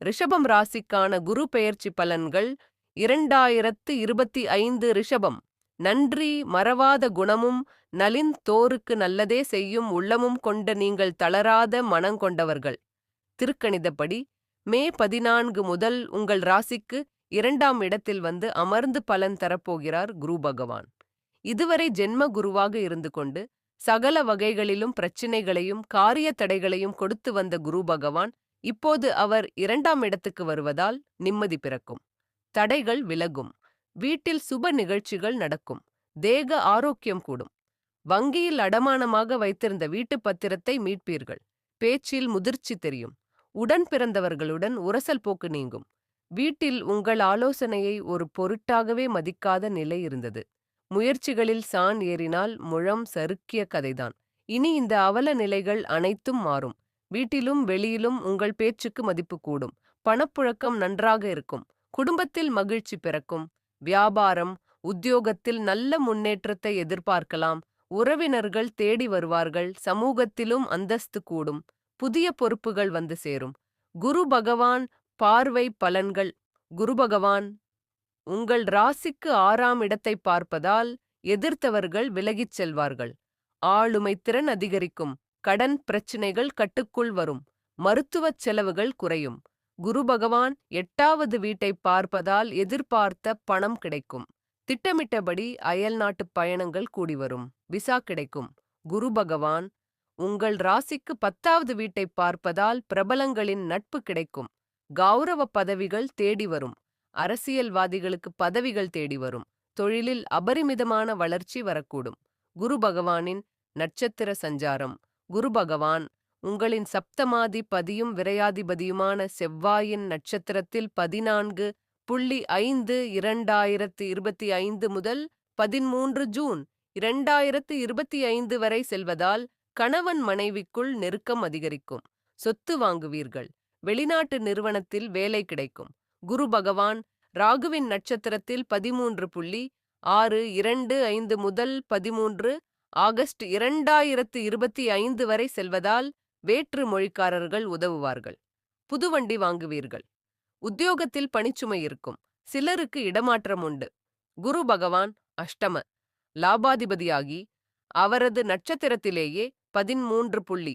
ரிஷபம் ராசிக்கான குரு பெயர்ச்சி பலன்கள் இரண்டாயிரத்து இருபத்தி ஐந்து ரிஷபம். நன்றி மறவாத குணமும் நலின் தோருக்கு நல்லதே செய்யும் உள்ளமும் கொண்ட நீங்கள் தளராத மனங்கொண்டவர்கள் திருக்கணிதப்படி மே பதினான்கு முதல் உங்கள் ராசிக்கு இரண்டாம் இடத்தில் வந்து அமர்ந்து பலன் தரப்போகிறார் குரு பகவான். இதுவரை ஜென்ம குருவாக இருந்து கொண்டு சகல வகைகளிலும் பிரச்சினைகளையும் காரிய தடைகளையும் கொடுத்து வந்த குரு பகவான் இப்போது அவர் இரண்டாம் இடத்துக்கு வருவதால் நிம்மதி பிறக்கும். தடைகள் விலகும். வீட்டில் சுப நிகழ்ச்சிகள் நடக்கும். தேக ஆரோக்கியம் கூடும். வங்கியில் அடமானமாக வைத்திருந்த வீட்டு பத்திரத்தை மீட்பீர்கள். பேச்சில் முதிர்ச்சி தெரியும். உடன் பிறந்தவர்களுடன் உரசல் போக்கு நீங்கும். வீட்டில் உங்கள் ஆலோசனையை ஒரு பொருட்டாகவே மதிக்காத நிலை இருந்தது. முயற்சிகளில் சான் ஏறினால் முழம் சறுக்கிய கதைதான். இனி இந்த அவல நிலைகள் அனைத்தும் மாறும். வீட்டிலும் வெளியிலும் உங்கள் பேச்சுக்கு மதிப்பு கூடும். பணப்புழக்கம் நன்றாக இருக்கும். குடும்பத்தில் மகிழ்ச்சி பிறக்கும். வியாபாரம் உத்தியோகத்தில் நல்ல முன்னேற்றத்தை எதிர்பார்க்கலாம். உறவினர்கள் தேடி வருவார்கள். சமூகத்திலும் அந்தஸ்து கூடும். புதிய பொறுப்புகள் வந்து சேரும். குரு பகவான் பார்வை பலன்கள். குரு பகவான் உங்கள் ராசிக்கு ஆறாம் இடத்தை பார்ப்பதால் எதிர்த்தவர்கள் விலகிச் செல்வார்கள். ஆளுமை திறன் அதிகரிக்கும். கடன் பிரச்சினைகள் கட்டுக்குள் வரும். மருத்துவச் செலவுகள் குறையும். குரு பகவான் எட்டாவது வீட்டை பார்ப்பதால் எதிர்பார்த்த பணம் கிடைக்கும். திட்டமிட்டபடி அயல்நாட்டு பயணங்கள் கூடி வரும். விசா கிடைக்கும். குரு பகவான் உங்கள் ராசிக்கு பத்தாவது வீட்டை பார்ப்பதால் பிரபலங்களின் நட்பு கிடைக்கும். கௌரவ பதவிகள் தேடி வரும். அரசியல்வாதிகளுக்கு பதவிகள் தேடி வரும். தொழிலில் அபரிமிதமான வளர்ச்சி வரக்கூடும். குரு பகவானின் நட்சத்திர சஞ்சாரம். குரு பகவான் உங்களின் சப்தமாதி பதியும் விரையாதிபதியுமான செவ்வாயின் நட்சத்திரத்தில் பதினான்கு புள்ளி ஐந்து இரண்டாயிரத்து இருபத்தி ஐந்து முதல் பதிமூன்று ஜூன் இரண்டாயிரத்து இருபத்தி ஐந்து வரை செல்வதால் கணவன் மனைவிக்குள் நெருக்கம் அதிகரிக்கும். சொத்து வாங்குவீர்கள். வெளிநாட்டு நிறுவனத்தில் வேலை கிடைக்கும். குரு பகவான் ராகுவின் நட்சத்திரத்தில் பதிமூன்று புள்ளி ஆறு இரண்டு ஐந்து முதல் பதிமூன்று ஆகஸ்ட் இரண்டாயிரத்து இருபத்தி ஐந்து வரை செல்வதால் வேற்று மொழிக்காரர்கள் உதவுவார்கள். புதுவண்டி வாங்குவீர்கள். உத்தியோகத்தில் பணிச்சுமை இருக்கும். சிலருக்கு இடமாற்றம் உண்டு. குரு பகவான் அஷ்டம. லாபாதிபதியாகி அவரது நட்சத்திரத்திலேயே பதிமூன்று புள்ளி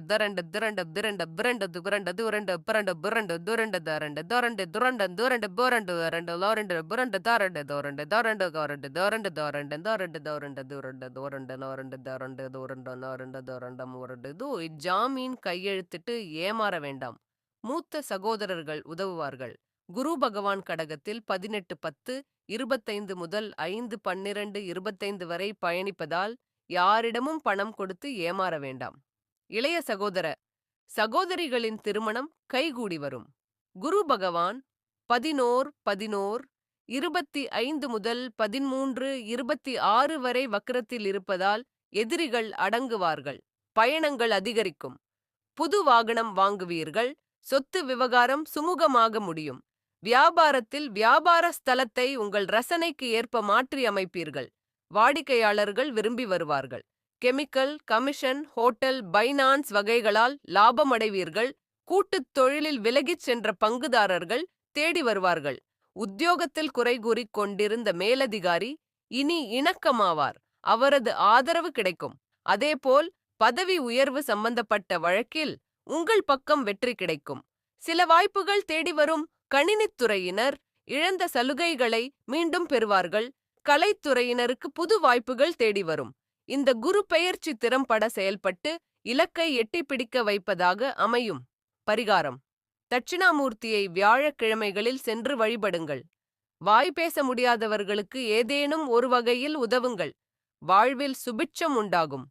திரண்ட திரண்டு திரண்டு திரண்டு பிரண்டது துரண்டு துரண்டு பிரண்டு புரண்டு துரண்டு தரண்டு தோரண்டு துரண்டு துரண்டு போரண்டு அரண்டு லோரண்டு புரண்டு தாரண்டு தோரண்டு தோரண்டு கோரண்டு தோரண்டு தோரண்டு தோரண்டு தோரண்டு துரண்டு தோரண்டு நோரண்டு தரண்டு தோரண்டு நோரண்டு தோரண்டு முரண்டு இது ஜாமீன் கையெழுத்திட்டு ஏமாற வேண்டாம் மூத்த சகோதரர்கள் உதவுவார்கள் குரு பகவான் கடகத்தில் பதினெட்டு பத்து இருபத்தைந்து முதல் ஐந்து பன்னிரண்டு இருபத்தைந்து வரை பயணிப்பதால் யாரிடமும் பணம் கொடுத்து ஏமாற வேண்டாம். இளைய சகோதர சகோதரிகளின் திருமணம் கைகூடி வரும். குரு பகவான் பதினோர் பதினோர் இருபத்தி ஐந்து முதல் பதிமூன்று இருபத்தி ஆறு வரை வக்கரத்தில் இருப்பதால் எதிரிகள் அடங்குவார்கள் பயணங்கள் அதிகரிக்கும். புது வாகனம் வாங்குவீர்கள் சொத்து விவகாரம் சுமூகமாக முடியும். வியாபாரத்தில் வியாபார ஸ்தலத்தை உங்கள் ரசனைக்கு ஏற்ப மாற்றி அமைப்பீர்கள் வாடிக்கையாளர்கள் விரும்பி வருவார்கள். கெமிக்கல் கமிஷன் ஹோட்டல் பைனான்ஸ் வகைகளால் லாபமடைவீர்கள். கூட்டுத் தொழிலில் விலகிச் சென்ற பங்குதாரர்கள் தேடி வருவார்கள். உத்தியோகத்தில் குறை கூறிக் கொண்டிருந்த மேலதிகாரி இனி இணக்கமாவார். அவரது ஆதரவு கிடைக்கும். அதேபோல் பதவி உயர்வு சம்பந்தப்பட்ட வழக்கில் உங்கள் பக்கம் வெற்றி கிடைக்கும். சில வாய்ப்புகள் தேடி வரும் கணினித்துறையினர் இழந்த சலுகைகளை மீண்டும் பெறுவார்கள். கலைத்துறையினருக்கு புது வாய்ப்புகள் தேடி வரும். இந்த குரு பெயர்ச்சி திறம்பட செயல்பட்டு இலக்கை எட்டி பிடிக்க வைப்பதாக அமையும். பரிகாரம். தட்சிணாமூர்த்தியை வியாழக்கிழமைகளில் சென்று வழிபடுங்கள். வாய் பேச முடியாதவர்களுக்கு ஏதேனும் ஒரு வகையில் உதவுங்கள். வாழ்வில் சுபிட்சம் உண்டாகும்.